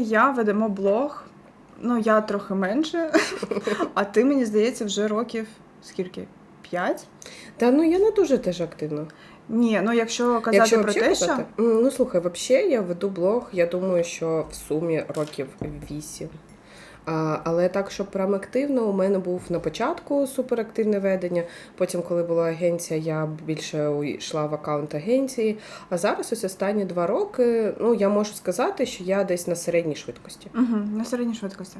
Я ведемо блог. Ну, я трохи менше, а ти, мені здається, вже років скільки? П'ять? Та ну я не дуже теж активно. Ні, ну якщо казати Якщо про те, казати, що ну слухай, взагалі я веду блог, я думаю, що в сумі років вісім. А, але так, щоб прям активно, у мене був на початку суперактивне ведення. Потім, коли була агенція, я більше йшла в аккаунт агенції. А зараз ось останні два роки, ну я можу сказати, що я десь на середній швидкості. Угу, на середній швидкості.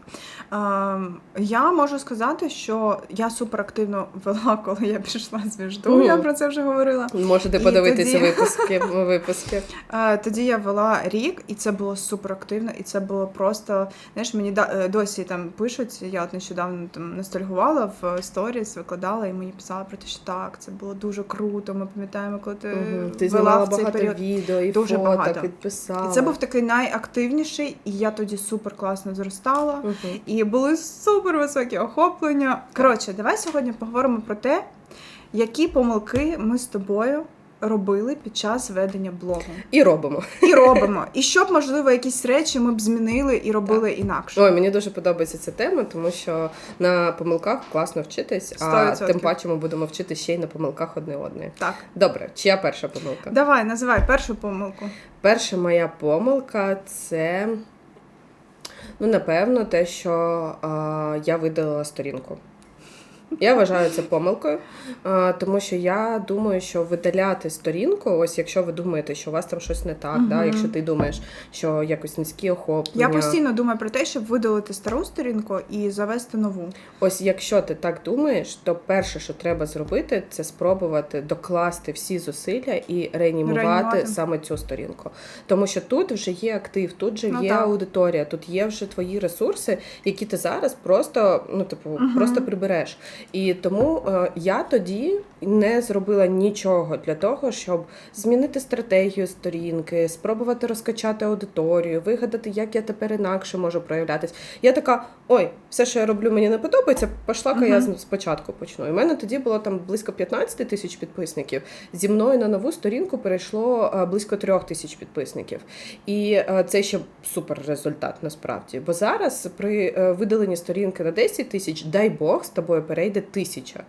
Ем, я можу сказати, що я суперактивно вела, коли я пішла з Віжду, Мгм. я про це вже говорила. Можете І подивитися тоді- випуски. випуски. Е, Тоді я вела рік, і це було суперактивно, і це було просто. Знаєш, мені да- е, досі там пишуть. Я от нещодавно там ностальгувала в сторіс, викладала, і мені писали про те, що так, це було дуже круто. Ми пам'ятаємо, коли ти, Мгм. Ти вела знімала в цей багато період. відео і Дуже фоток, багато. підписала. І це був такий найактивніший, і я тоді супер класно зростала. Мгм. І були супер високі охоплення. Коротше, давай сьогодні поговоримо про те, які помилки ми з тобою робили під час ведення блогу. І робимо. І робимо. І щоб, можливо, якісь речі ми б змінили і робили інакше. Ой, мені дуже подобається ця тема, тому що на помилках класно вчитись, а 100%. тим паче ми будемо вчити ще й на помилках одне одне. Так, Добре, чия перша помилка? давай, називай першу помилку. Перша моя помилка це, ну, напевно, те, що а, я видалила сторінку. Я вважаю це помилкою, тому що я думаю, що видаляти сторінку, ось якщо ви думаєте, що у вас там щось не так, да, якщо ти думаєш, що якось низькі охоплення. Я постійно думаю про те, щоб видалити стару сторінку і завести нову. Ось якщо ти так думаєш, то перше, що треба зробити, це спробувати докласти всі зусилля і реанімувати, Реанімувати. саме цю сторінку. Тому що тут вже є актив, тут вже Ну, є так. аудиторія, тут є вже твої ресурси, які ти зараз просто, ну типу, Мгм. просто прибереш. І тому е, я тоді не зробила нічого для того, щоб змінити стратегію сторінки, спробувати розкачати аудиторію, вигадати, як я тепер інакше можу проявлятись. Я така: ой, все, що я роблю, мені не подобається. Пошла-ка я Мгм. з- спочатку почну. І в мене тоді було там близько 15 тисяч підписників. Зі мною на нову сторінку перейшло е, близько трьох тисяч підписників. І е, це ще супер результат насправді. Бо зараз при видаленні сторінки на 10 тисяч, дай Бог, з тобою перейде тисяча.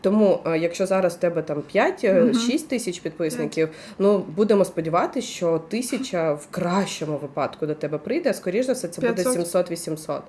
Тому, е, якщо зараз в тебе там 5-6 тисяч підписників, ну будемо сподіватися, що тисяча в кращому випадку до тебе прийде, а скоріш за все, це буде 700-800.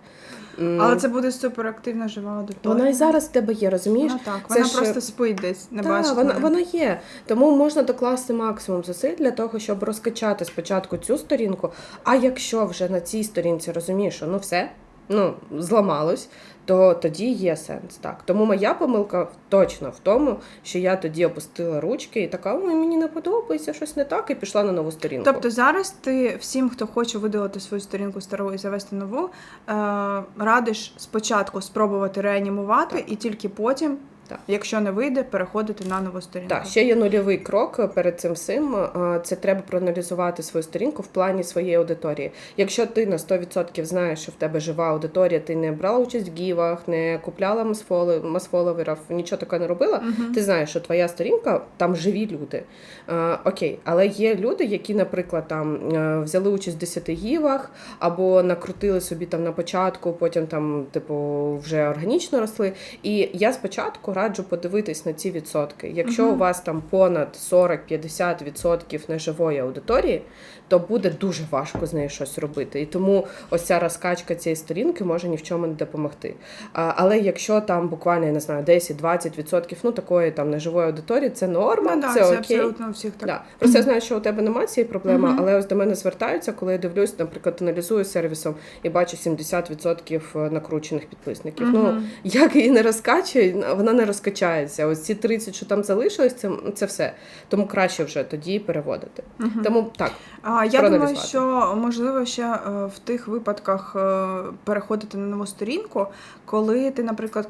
М, Але це буде суперактивна жива аудиторія. Вона і зараз в тебе є, розумієш? Вона так, Це вона ж- просто спить десь, не Так, бачить. вона, вона є. Тому можна докласти максимум зусиль для того, щоб розкачати спочатку цю сторінку. А якщо вже на цій сторінці розумієш, що ну все, ну зламалось, то тоді є сенс. Так. Тому моя помилка точно в тому, що я тоді опустила ручки і така, ой, мені не подобається, щось не так, і пішла на нову сторінку. Тобто зараз ти всім, хто хоче видалити свою сторінку стару і завести нову, е, радиш спочатку спробувати реанімувати, Так. і тільки потім, Так. якщо не вийде, переходити на нову сторінку. Так, ще є нульовий крок перед цим всім. е, Це треба проаналізувати свою сторінку в плані своєї аудиторії. Якщо ти на 100% знаєш, що в тебе жива аудиторія, ти не брала участь в гівах, не купляла масфоловерів, нічого такого не робила. Мгм. Ти знаєш, що твоя сторінка там живі люди. Е, окей, але є люди, які, наприклад, там е, взяли участь в 10 гівах або накрутили собі там на початку, потім там, типу, вже органічно росли. І я спочатку раджу подивитись на ці відсотки. Якщо Мгм. у вас там понад 40-50% неживої аудиторії, то буде дуже важко з нею щось робити. І тому ось ця розкачка цієї сторінки може ні в чому не допомогти. А, але якщо там буквально я не знаю 10-20% ну такої там неживої аудиторії, це норма, Ну, да, це, це окей. абсолютно у всіх так. Да. Просто я знаю, що у тебе немає цієї проблеми, Мгм. але ось до мене звертаються, коли я дивлюсь, наприклад, аналізую сервісом і бачу 70% накручених підписників. Ну як її не розкачує, вона не розкачається. Ось ці 30, що там залишилось, це, це все. Тому краще вже тоді переводити. Мгм. Тому так, А, я думаю, що можливо ще е, в тих випадках е, переходити на нову сторінку, коли ти, наприклад,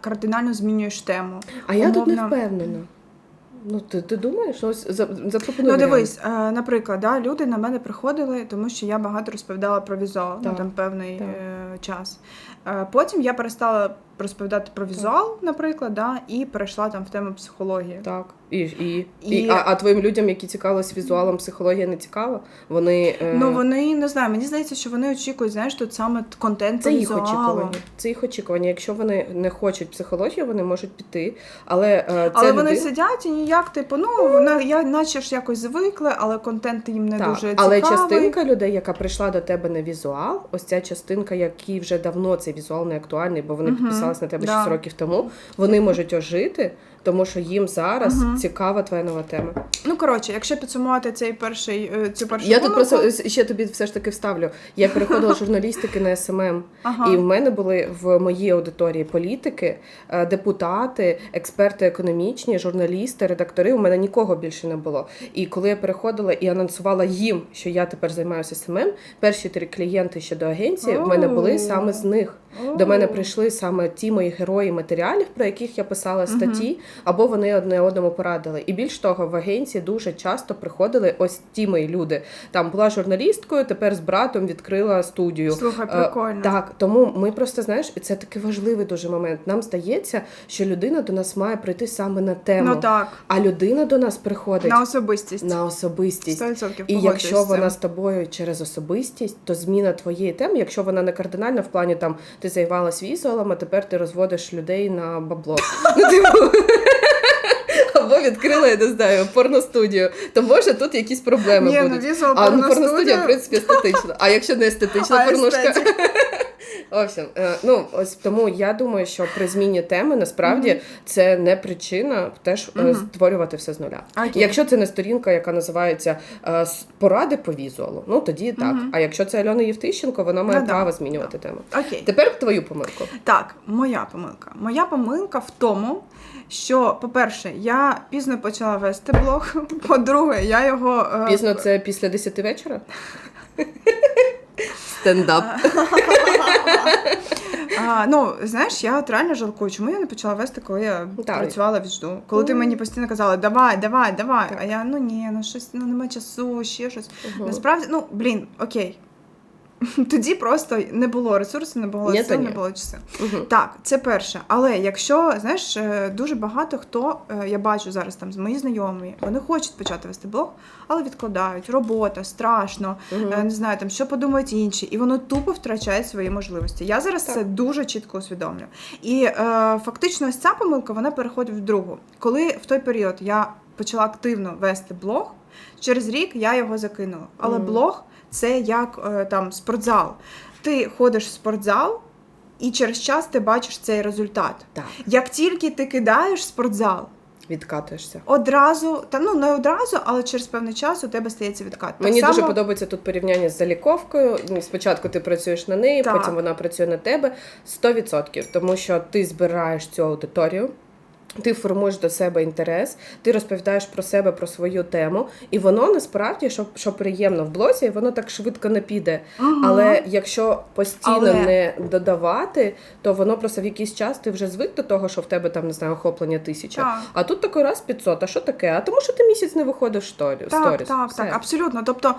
кардинально змінюєш тему. а я тут не впевнена. Ну, ти, ти думаєш? Ось за- запропонуй. Ну, дивись, е, наприклад, да, люди на мене приходили, тому що я багато розповідала про візуал ну, Так, там певний так. е, час. Е, потім я перестала розповідати про візуал, наприклад, да, і перейшла там в тему психології. Так. І, і, і... І- А, а твоїм людям, які цікавились візуалом, психологія не цікава? Вони. е, Ну вони не знаю, мені здається, що вони очікують, знаєш, тут саме контент Це їх очікування. Це їх очікування. Якщо вони не хочуть психологію, вони можуть піти. Але е, це Але вони сидять і ніяк, типу, ну вона я наче ж якось звикли, але контент їм не Так, дуже але цікавий. частинка людей, яка прийшла до тебе на візуал, ось ця частинка, якій вже давно цей візуал не актуальний, бо вони Мгм, підписались на тебе да. 6 років тому. Вони можуть ожити, тому що їм зараз Мгм. цікава твоя нова тема. Ну коротше, якщо підсумувати цей перший е, цю першу Я тут помилку- просто ще тобі все ж таки вставлю. Я переходила з журналістики на СММ. ага. І в мене були в моїй аудиторії політики, е, депутати, експерти економічні, журналісти, редактори. У мене нікого більше не було. І коли я переходила і анонсувала їм, що я тепер займаюся СММ, перші три клієнти щодо агенції в мене були О. саме з них. До мене прийшли саме ті мої герої матеріалів, про яких я писала статті, або вони одне одному порадили. І більш того, в агенції дуже часто приходили ось ті мої люди. Там була журналісткою, тепер з братом відкрила студію. Слухай, Е, прикольно. Так, тому ми просто знаєш, і це такий важливий дуже момент. Нам здається, що людина до нас має прийти саме на тему, Ну так, а людина до нас приходить на особистість. на особистість. 100% І якщо вона з тобою через особистість, то зміна твоєї теми, якщо вона не кардинальна, в плані там ти займалась візуалом, а тепер ти розводиш людей на бабло. Ну, Або відкрила, я не знаю, порностудію, то може тут якісь проблеми Ні, ну будуть. візуал А ну, порностудія- порностудія, в принципі, естетична. А якщо не естетична А, порнушка? естетик. В общем, е, ну ось тому я думаю, що при зміні теми насправді це не причина теж Мгм. створювати все з нуля. Окей. Якщо це не сторінка, яка називається е, поради по візуалу, ну тоді так. Мгм. А якщо це Альона Євтищенко, вона має Ну, да. право змінювати тему. Окей. Тепер твою помилку. Так, моя помилка. Моя помилка в тому, що, по-перше, я пізно почала вести блог. По-друге, я його Пізно це після 10 вечора. Стендап. А, ну, знаєш, я от реально жалкую, чому я не почала вести, коли я так. працювала від жду. Коли ти Ну. мені постійно казала, давай, давай, давай. Так. А я ну ні, ну щось ну немає часу, ще щось. Мгм. Насправді, ну блін, окей. Тоді просто не було ресурсу, не було Ні, сил, ні. не було часу. Мгм. Так, це перше. Але якщо знаєш, е, дуже багато хто е, я бачу зараз там з мої знайомі, вони хочуть почати вести блог, але відкладають робота, страшно, е, не знаю, там що подумають інші, і воно тупо втрачає свої можливості. Я зараз Так. це дуже чітко усвідомлю. І е, фактично, ось ця помилка вона переходить в другу. Коли в той період я почала активно вести блог, через рік я його закинула. Але Мгм. блог це як е, там спортзал. Ти ходиш в спортзал. І через час ти бачиш цей результат. Так, Як тільки ти кидаєш спортзал, відкатуєшся. одразу, та ну не одразу, але через певний час у тебе стається відкат. Так Мені дуже само- подобається тут порівняння з заліковкою. Ну, Спочатку ти працюєш на неї, Так. потім вона працює на тебе 100%, тому що ти збираєш цю аудиторію. Ти формуєш до себе інтерес, ти розповідаєш про себе, про свою тему, і воно насправді, що, що приємно в блозі, воно так швидко не піде. Мгм. Але якщо постійно Але- не додавати, то воно просто в якийсь час ти вже звик до того, що в тебе там не знаю, охоплення тисяча. Так. А тут такий раз 500, а що таке? А тому що ти місяць не виходиш в сторі. Так, сторіс. так, Все. так, абсолютно. Тобто,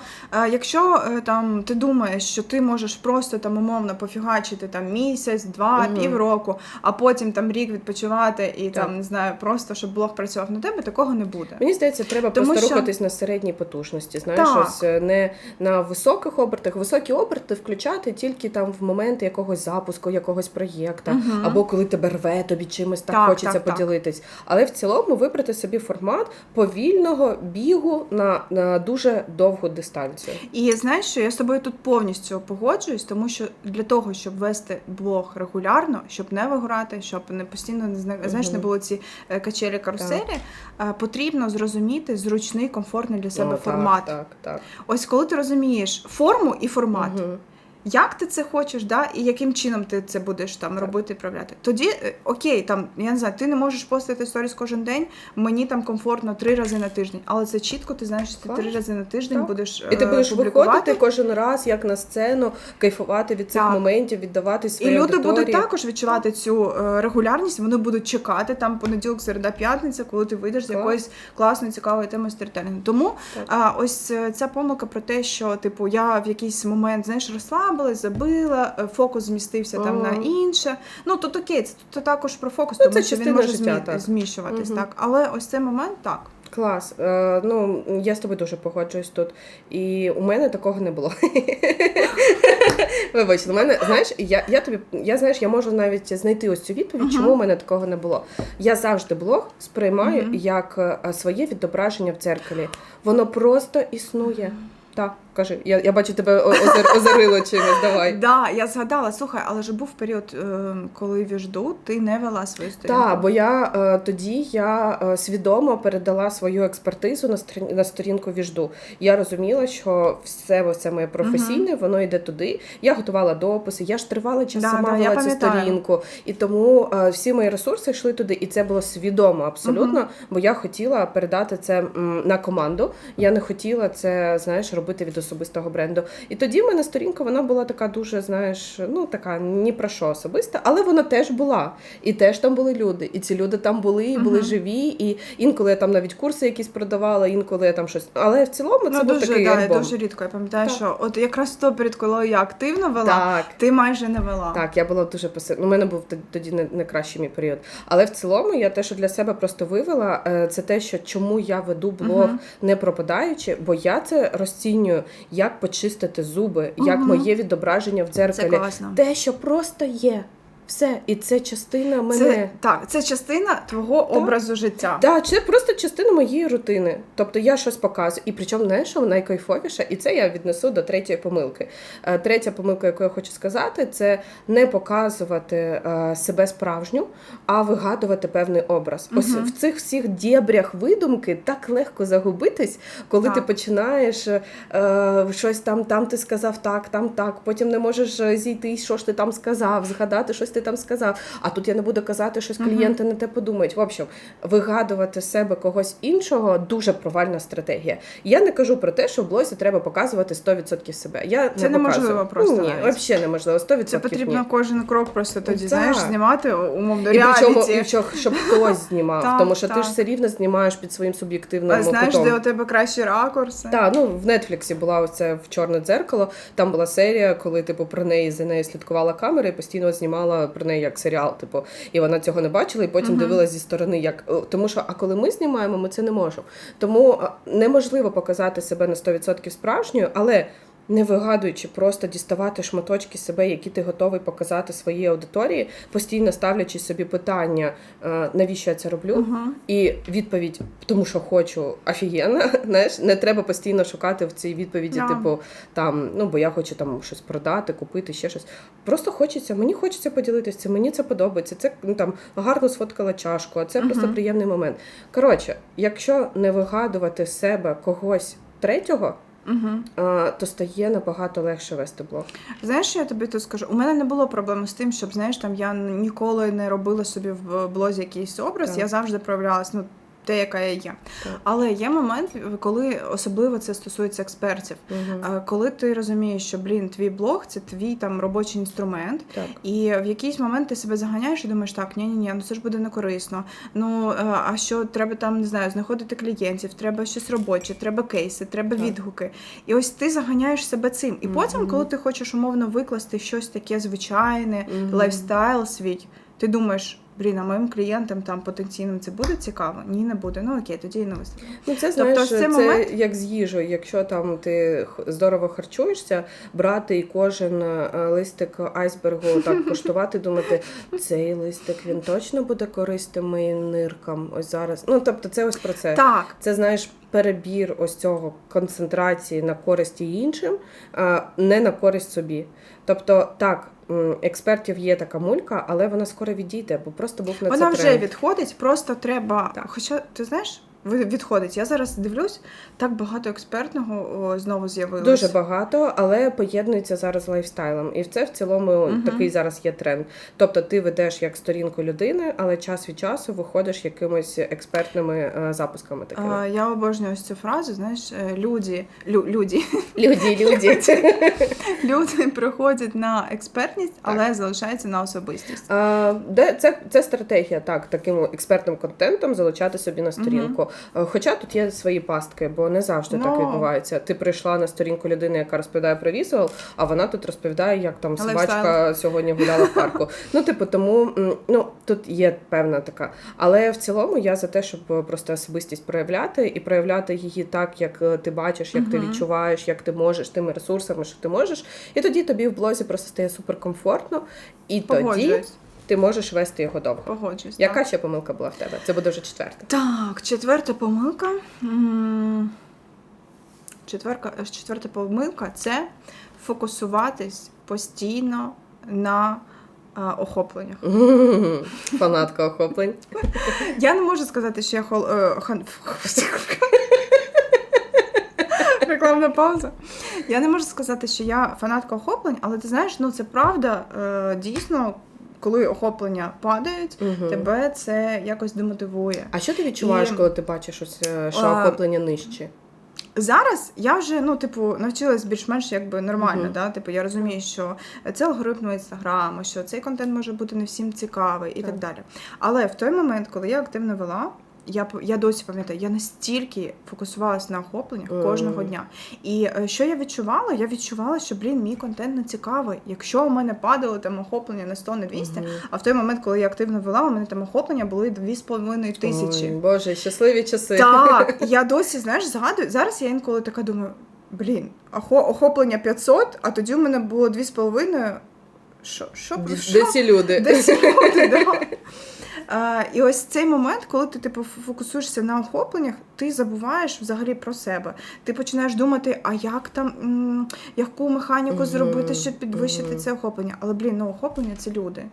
е, якщо е, там ти думаєш, що ти можеш просто там умовно пофігачити там місяць, два, Мгм. півроку, а потім там рік відпочивати і Так. там знаю, просто щоб блог працював на тебе, такого не буде. Мені здається, треба Тому просто що- рухатись на середній потужності. Знаєш, Так. ось е, не на високих обертах. Високі оберти включати тільки там в моменти якогось запуску, якогось проєкта, Мгм. або коли тебе рве, тобі чимось так, Так, хочеться так, так. поділитись. Але в цілому вибрати собі формат повільного бігу на, на дуже довгу дистанцію. І знаєш, що я з тобою тут повністю погоджуюсь, тому що для того, щоб вести блог регулярно, щоб не вигорати, щоб не постійно не зна- знаєш, не було ці е, качелі каруселі, е, потрібно зрозуміти зручний, комфортний для себе О, формат. Так, так, так. Ось коли ти розумієш форму і формат, Мгм. Як ти це хочеш, да, і яким чином ти це будеш там Так. робити, проявляти. Тоді е, окей, там я не знаю, ти не можеш постити сторіс кожен день. Мені там комфортно три рази на тиждень, але це чітко, ти знаєш, що ти три рази на тиждень Так. будеш І ти е, будеш виходити кожен раз, як на сцену, кайфувати від цих Так. моментів, віддавати І люди аудиторії. будуть також відчувати цю е, регулярність. Вони будуть чекати там понеділок, середа, п'ятниця, коли ти вийдеш з Клас. якоюсь класною цікавою темою сторітелінгу. Тому Так. а, ось ця помилка про те, що типу я в якийсь момент знаєш розслабилась, забила, е, фокус змістився там на інше. Ну тут окей, це тут також про фокус, Ну, тому це що він може життя, змі- так. зміщуватись. Мгм. Так, але ось цей момент так. Клас. Е, ну, я з тобою дуже погоджуюсь тут. І у мене такого не було. Вибач, у мене, знаєш, я, я тобі, я знаєш, я можу навіть знайти ось цю відповідь, Мгм. чому у мене такого не було. Я завжди блог сприймаю Мгм. як е, своє відображення в дзеркалі. Воно просто існує. Так, кажи, я, я бачу тебе о- озар, озарило чимось, давай. Да, я згадала, слухай, але ж був період, е, коли віжду, ти не вела свою сторінку. Так, бо я е, тоді я е, свідомо передала свою експертизу на сторін- на сторінку віжду. Я розуміла, що все ось це моє професійне, воно йде туди. Я готувала дописи, я ж тривалий час Да, сама да, вела цю сторінку. І тому всі мої ресурси йшли туди, і це було свідомо абсолютно, бо я хотіла передати це на команду. Я не хотіла це, знаєш, робити від особистого бренду. І тоді в мене сторінка вона була така дуже, знаєш, ну така ні про що особиста, але вона теж була. І теж там були люди. І ці люди там були, і були Мгм. живі. І інколи я там навіть курси якісь продавала, інколи я там щось. Але в цілому це ну, був дуже, такий да, альбом. дуже рідко. Я пам'ятаю, Так. що от якраз в той період, коли я активно вела, Так. ти майже не вела. Так, я була дуже пасивна. У мене був тоді не, не кращий мій період. Але в цілому я те, що для себе просто вивела, е, це те, що чому я веду блог Мгм. не пропадаючи, бо я це розцінюю, як почистити зуби, як моє відображення в Це дзеркалі. класно. Те, що просто є. Все, і це частина мене. Це, так, це частина твого образу життя. Так, це просто частина моєї рутини. Тобто я щось показую. І причому знаєш, що найкайфовіше, і це я віднесу до третьої помилки. Е, Третя помилка, яку я хочу сказати, це не показувати е, себе справжню, а вигадувати певний образ. Ось в цих всіх дєбрях видумки так легко загубитись, коли Так. ти починаєш е, щось там, там ти сказав так, там так. Потім не можеш е, зійти, що ж ти там сказав, згадати, щось ти там сказав. А тут я не буду казати, щось клієнти не те подумають. В общем, вигадувати себе когось іншого дуже провальна стратегія. Я не кажу про те, що в блозі треба показувати 100% себе. Я Це не неможливо просто Ні, навіть. взагалі неможливо. 100% Це потрібно ні. кожен крок просто тоді, Так. знаєш, знімати умовно І причому, і щоб, щоб хтось знімав, Так, тому що ти ж все рівно знімаєш під своїм суб'єктивним А знаєш, кутом. де у тебе кращі ракурси? Так, ну в Нетфліксі була оце в чорне дзеркало. Там була серія, коли типу про неї за нею слідкувала камера і постійно знімала про неї як серіал. Типу, і вона цього не бачила, і потім Мгм. дивилась зі сторони, як тому, що а коли ми знімаємо, ми це не можемо. Тому неможливо показати себе на 100% справжньою, але. Не вигадуючи, просто діставати шматочки себе, які ти готовий показати своїй аудиторії, постійно ставлячи собі питання, е, навіщо я це роблю, Мгм. і відповідь, тому що хочу офігенна. Знаєш, не треба постійно шукати в цій відповіді, Да. типу, там, ну бо я хочу там щось продати, купити, ще щось. Просто хочеться, мені хочеться поділитися цим, мені це подобається. Це ну, там гарно сфоткала чашку, а це просто приємний момент. Коротше, якщо не вигадувати себе когось третього, А, то стає набагато легше вести блог. Знаєш, що я тобі тут скажу? У мене не було проблеми з тим, щоб знаєш, там я ніколи не робила собі в блозі якийсь образ. Так. Я завжди проявлялась, ну. Те, яка я є. Так. Але є момент, коли особливо це стосується експертів. Угу. Коли ти розумієш, що блін, твій блог це твій там робочий інструмент, Так. і в якийсь момент ти себе заганяєш і думаєш, так, ні, ні, ні, ну це ж буде не корисно. Ну е, а що треба там не знаю, знаходити клієнтів, треба щось робоче, треба кейси, треба Так. відгуки. І ось ти заганяєш себе цим. І потім, коли ти хочеш умовно викласти щось таке звичайне, Мгм. лайфстайл свій, ти думаєш. Блін, а моїм клієнтам там потенційним це буде цікаво? Ні, не буде. Ну окей, тоді і не виставлю. Ну, це Тобто знаєш, це момент- як з їжею. Якщо там ти здорово харчуєшся, брати і кожен е, листик айсбергу так коштувати, думати, цей листик він точно буде користим моїм ниркам. Ось зараз. Ну тобто, це ось про це. Так, Це знаєш перебір ось цього концентрації на користь іншим, а не на користь собі. Тобто, так, експертів є така мулька, але вона скоро відійде, бо просто був на вона це вже тренд. відходить, просто треба. Так. Хоча ти знаєш, відходить. Я зараз дивлюсь, так багато експертного о, знову з'явилось. Дуже багато, але поєднується зараз лайфстайлом. І це в цілому Мгм. такий зараз є тренд. Тобто ти ведеш як сторінку людини, але час від часу виходиш якимись експертними е, запусками такими. А, я обожнюю ось цю фразу. Знаєш, е, люди, лю, люди, Люди, люди. люди приходять на експертність, але залишаються на особистість. А, де це, це стратегія, так, таким експертним контентом залучати собі на сторінку. Е, Хоча тут є свої пастки, бо не завжди так Ну. відбувається. Ти прийшла на сторінку людини, яка розповідає про візуал, а вона тут розповідає, як там собачка сьогодні гуляла в парку. Ну, типу, тому ну тут є певна така. Але в цілому я за те, щоб е, просто особистість проявляти і проявляти її так, як е, ти бачиш, як ти відчуваєш, як ти можеш, тими ресурсами, що ти можеш. І тоді тобі в блозі просто стає суперкомфортно, і тоді Погоджуюсь. Ти можеш вести його довго. Погоджуюсь. Яка так. ще помилка була в тебе? Це буде вже четверта. Так, четверта помилка. Четверка, е, четверта помилка це фокусуватись постійно на а, охопленнях. Фанатка охоплень. Я не можу сказати, що я хол... е. Рекламна пауза. Я не можу сказати, що я фанатка охоплень, але ти знаєш, ну це правда, е, дійсно, коли охоплення падають, угу. тебе це якось демотивує. А що ти відчуваєш, І- коли ти бачиш, ось, е, що А, охоплення нижче? Зараз я вже ну, типу, навчилась більш-менш якби нормально. Мгм. Да? Типу, я розумію, що це алгоритм інстаграму, що цей контент може бути не всім цікавий і так, Так. далі. Але в той момент, коли я активно вела. Я я досі пам'ятаю, я настільки фокусувалася на охопленнях кожного дня. І е, що я відчувала? Я відчувала, що блін, мій контент не цікавий. Якщо у мене падало там охоплення на 100 на 200, а в той момент, коли я активно вела, у мене там охоплення були 2,5 тисячі. Ой, Боже, щасливі часи. Так, я досі, знаєш, згадую. Зараз я інколи така думаю: блін, охо- охоплення 500, а тоді в мене було 2,5. Що? Що? Що? де ці люди? Де ці люди, да. І ось цей момент, коли ти типу фокусуєшся на охопленнях, ти забуваєш взагалі про себе. Ти починаєш думати, а як там м, яку механіку зробити, щоб підвищити це охоплення. Але блін, ну охоплення це люди.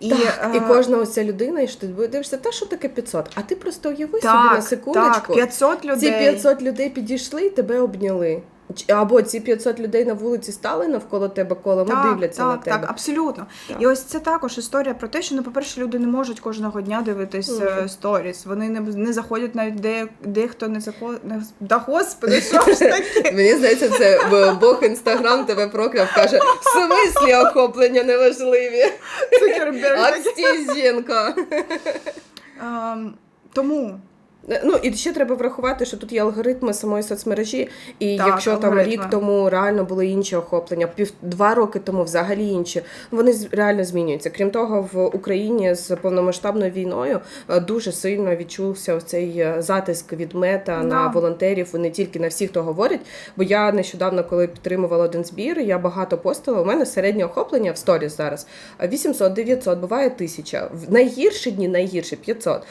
І, Так, і е, кожна ось ця людина, і що ти дивишся, та що таке 500? А ти просто уяви собі на секундочку. так, 500 людей. Ці 500 людей підійшли і тебе обняли. Або ці 500 людей на вулиці стали навколо тебе колом і дивляться так, на тебе. Так, абсолютно. Так. І ось це також історія про те, що ну, по-перше, люди не можуть кожного дня дивитись е, сторіс. Вони не, не заходять навіть де, дехто не заходить. Да господи, що ж таке? Мені здається, це Бог інстаграм тебе прокляв, каже, в смислі охоплення неважливі. Цукерберг. Акстізінка. Ем, Тому Ну і ще треба врахувати, що тут є алгоритми самої соцмережі, і Так, якщо там алгоритми. рік тому реально були інші охоплення, пів два роки тому взагалі інші, вони реально змінюються. Крім того, в Україні з повномасштабною війною е, дуже сильно відчувся цей е, затиск від мета Да. на волонтерів, не тільки на всіх, хто говорить. Бо я нещодавно, коли підтримувала один збір, я багато постила. У мене середнє охоплення в сторіс зараз 800, 900, буває 1000. В найгірші дні найгірші 500.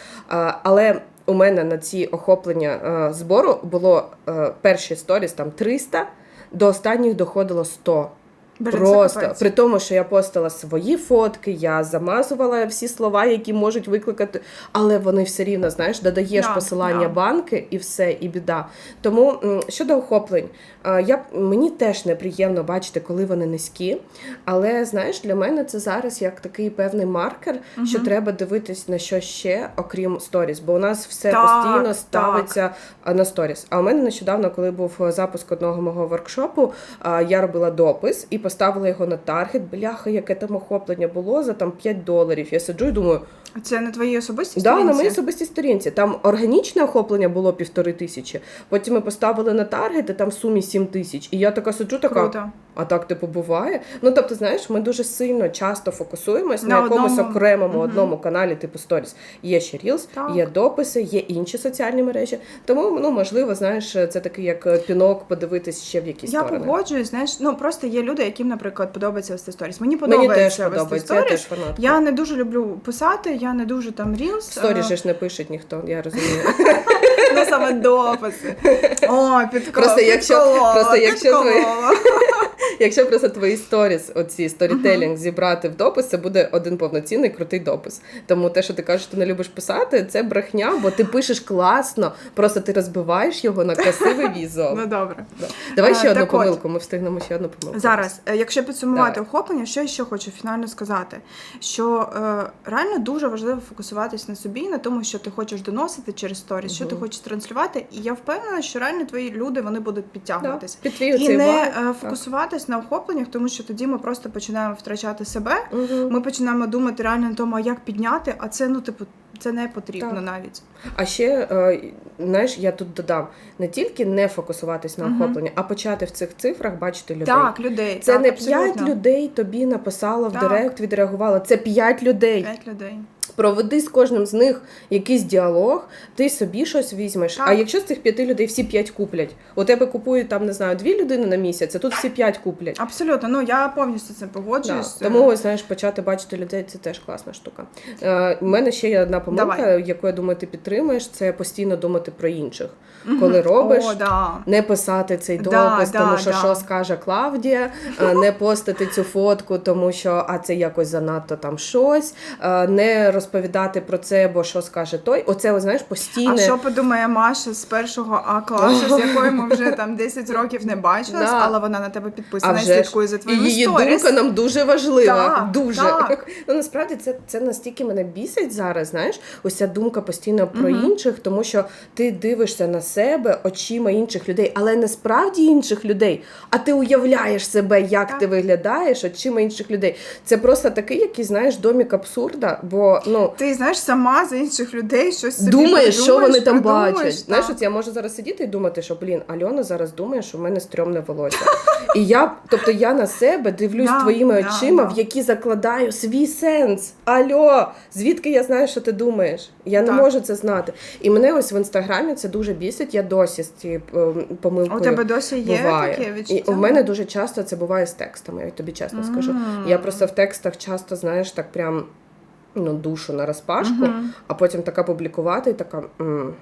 Але у мене на ці охоплення е, збору було е, перші сторіс там 300, до останніх доходило 100. Просто капець. при тому, що я постила свої фотки, я замазувала всі слова, які можуть викликати, але вони все рівно, знаєш, додаєш Да, посилання да. банки і все, і біда. Тому щодо охоплень, я мені теж неприємно бачити, коли вони низькі. Але знаєш, для мене це зараз як такий певний маркер, що треба дивитись на що ще, окрім сторіс, бо у нас все Так, постійно ставиться а, на сторіс. А у мене нещодавно, коли був е, запуск одного мого воркшопу, я робила допис і поставила його на таргет. Бляха, яке там охоплення було за там 5 доларів. Я сиджу і думаю, Це на твоїй особистій да, на моїй особистій сторінці. Там органічне охоплення було півтори тисячі. Потім ми поставили на таргет, і там в сумі 7 тисяч. І я така сиджу, така. Круто. А так типу буває. Ну тобто, знаєш, ми дуже сильно часто фокусуємось на, На якомусь одному. окремому Мгм. одному каналі, типу Stories. Є ще Reels, Так. є дописи, є інші соціальні мережі. Тому ну можливо, знаєш, це такий як е, пінок подивитись ще в якісь Я сторони. погоджуюсь, знаєш, ну просто є люди, яким, наприклад, подобається вести сторіс. Мені подобається Мені теж вести подобається. Я теж фанатка. Я не дуже люблю писати, я не дуже там рілс. Сторі же ж не пишуть ніхто, я розумію. Ну саме дописи. О, підкол... Просто якщо- просто якщо. Якщо просто твої сторіс, оці сторітелінг зібрати в допис, це буде один повноцінний крутий допис. Тому те, що ти кажеш, що ти не любиш писати, це брехня, бо ти пишеш класно, просто ти розбиваєш його на красивий візуал. Ну добре. Давай ще одну помилку. Ми встигнемо ще одну помилку. Зараз, е, якщо підсумувати охоплення, що я ще хочу фінально сказати, що е, реально дуже важливо фокусуватись на собі, на тому, що ти хочеш доносити через сторіс, що ти хочеш транслювати, і я впевнена, що реально твої люди вони будуть Да. підтягуватись. Під твій І не вайб. Е, на охопленнях, тому що тоді ми просто починаємо втрачати себе. Мгм. Ми починаємо думати реально на тому, а як підняти, а це ну типу це не потрібно Так. навіть. А ще е, знаєш, я тут додам не тільки не фокусуватись на Мгм. охоплення, а почати в цих цифрах бачити людей. Так, людей. Це так, не п'ять людей тобі написало в Так. директ, відреагувало. Це п'ять людей. П'ять людей. Проведи з кожним з них якийсь діалог, ти собі щось візьмеш. Так. А якщо з цих п'яти людей всі п'ять куплять, у тебе купують там, не знаю, дві людини на місяць, а тут всі п'ять куплять. Абсолютно, ну я повністю з цим Да. Тому ось знаєш, почати бачити людей це теж класна штука. Е, у мене ще є одна помилка, Давай. яку я думаю, ти підтримуєш, це постійно думати про інших. Мгм. Коли робиш, О, да. не писати цей допис, да, тому що да. що скаже Клавдія, е, не постити цю фотку, тому що а це якось занадто там щось, е, не розповідати про це, бо що скаже той. Оце, знаєш, постійне. А що подумає Маша з першого А класу, з якою ми вже там 10 років не бачились, Да. але вона на тебе підписана і слідкує за і твоїми її сторіс. думка нам дуже важлива. Так, дуже. так. Ну насправді це, це настільки мене бісить зараз. Знаєш, ось ця думка постійно про Мгм. інших, тому що ти дивишся на себе очима інших людей, але не справді інших людей, а ти уявляєш себе, як Так. ти виглядаєш очима інших людей. Це просто такий, який знаєш, домік абсурда, бо ну. Ти знаєш сама за інших людей щось собі Думаєш, що вони там придумаєш, бачать. Знаєш, от я можу зараз сидіти і думати, що блін, Альона зараз думає, що в мене стрьомне волосся. І я, тобто я на себе дивлюсь Да, твоїми да, очима, да. в які закладаю свій сенс. Альо, звідки я знаю, що ти думаєш? Я не можу це знати. І мене ось в інстаграмі це дуже бісить. Я досі з цією ем, помилкою. У тебе досі є Буває. таке відчуття? І у мене дуже часто це буває з текстами, я тобі чесно скажу. Я просто в текстах часто, знаєш, так прям ну, душу на розпашку, Мгм. а потім така публікувати і така. м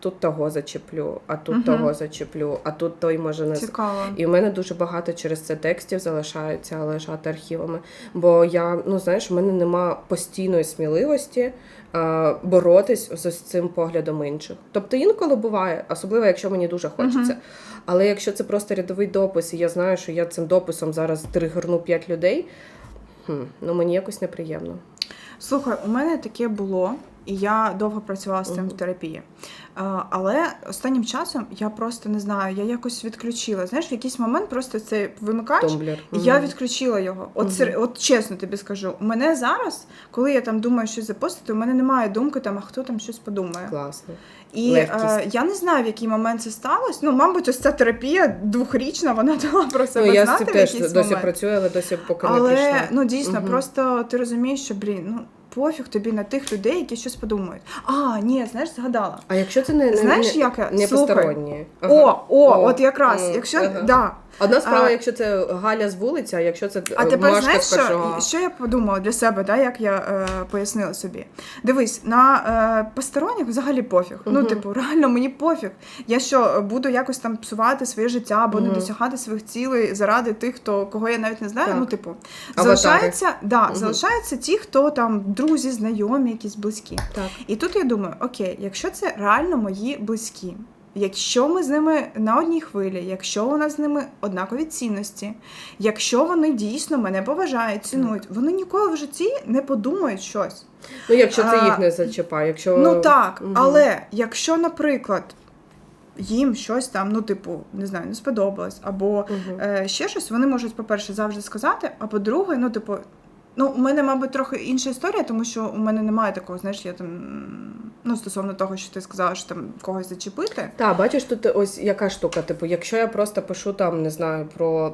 Тут того зачеплю, а тут Мгм. того зачеплю, а тут той може не Цікаво. і в мене дуже багато через це текстів залишаються лежати архівами. Бо я, ну знаєш, в мене нема постійної сміливості е, боротись з ось цим поглядом інших. Тобто інколи буває, особливо якщо мені дуже хочеться. Мгм. Але якщо це просто рядовий допис, і я знаю, що я цим дописом зараз тригерну 5 людей, хм, ну мені якось неприємно. Слухай, у мене таке було, і я довго працювала з цим в терапії. Але останнім часом я просто не знаю, я якось відключила. Знаєш, в якийсь момент просто цей вимикач. І Я відключила його. От, сер- от чесно тобі скажу, у мене зараз, коли я там думаю щось запостити, у мене немає думки, там, а хто там щось подумає. Класно. І е, я не знаю, в який момент це сталося. Ну, мабуть, ось ця терапія двохрічна, вона дала про себе Ну, я знати в теж досі момент. працюю, але досі поки не Але ну дійсно, Мгм. просто ти розумієш, що блін, ну пофіг тобі на тих людей, які щось подумають. А, ні, знаєш, згадала. А якщо це не, не, Знаєш, не, як я- не Слухай. посторонні? О, о, О, от якраз, м, якщо ага. да. Одна справа, А- якщо це Галя з вулиці, а якщо це А е, тепер Машка знаєш, з першого. що, що я подумала для себе, да, як я е, пояснила собі. Дивись, на е, посторонніх взагалі пофіг. Ну, типу, реально мені пофіг. Я що буду якось там псувати своє життя або не досягати своїх цілей заради тих, хто кого я навіть не знаю. Так. Ну, типу, Аватари. залишаються, да, Мгм. залишаються ті, хто там друзі, знайомі, якісь близькі. Так. І тут я думаю, окей, якщо це реально мої близькі, якщо ми з ними на одній хвилі, якщо у нас з ними однакові цінності, якщо вони дійсно мене поважають, цінують, вони ніколи в житті не подумають щось. Ну, якщо це А, їх не зачіпає, якщо Ну так, Мгм. але якщо, наприклад, їм щось там, ну, типу, не знаю, не сподобалось, або Мгм. е, ще щось, вони можуть, по-перше, завжди сказати, а по-друге, ну, типу, ну, у мене, мабуть, трохи інша історія, тому що у мене немає такого, знаєш, я там, ну, стосовно того, що ти сказала, що там когось зачепити. Так, бачиш, тут ось яка штука. Типу, якщо я просто пишу там, не знаю, про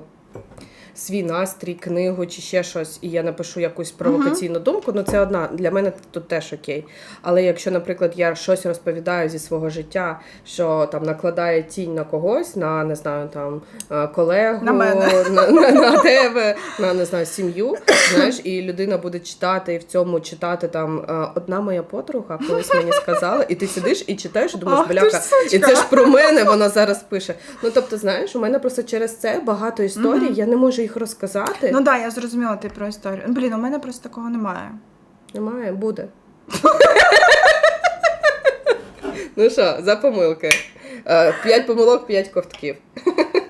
свій настрій, книгу чи ще щось, і я напишу якусь провокаційну думку, ну це одна для мене тут теж окей. Але якщо, наприклад, я щось розповідаю зі свого життя, що там накладає тінь на когось, на не знаю, там е, колегу, На мене. на, на, на тебе, на не знаю, сім'ю, знаєш, і людина буде читати і в цьому читати там е, одна моя подруга колись мені сказала, і ти сидиш і читаєш, і думаєш, бляха, і це ж про мене вона зараз пише. Ну тобто, знаєш, у мене просто через це багато історій, я не можу їх розказати. Ну так, да, я зрозуміла ти про історію. Блін, у мене просто такого немає. Немає, буде. ну що, за помилки. Е, П'ять помилок, п'ять ковтків.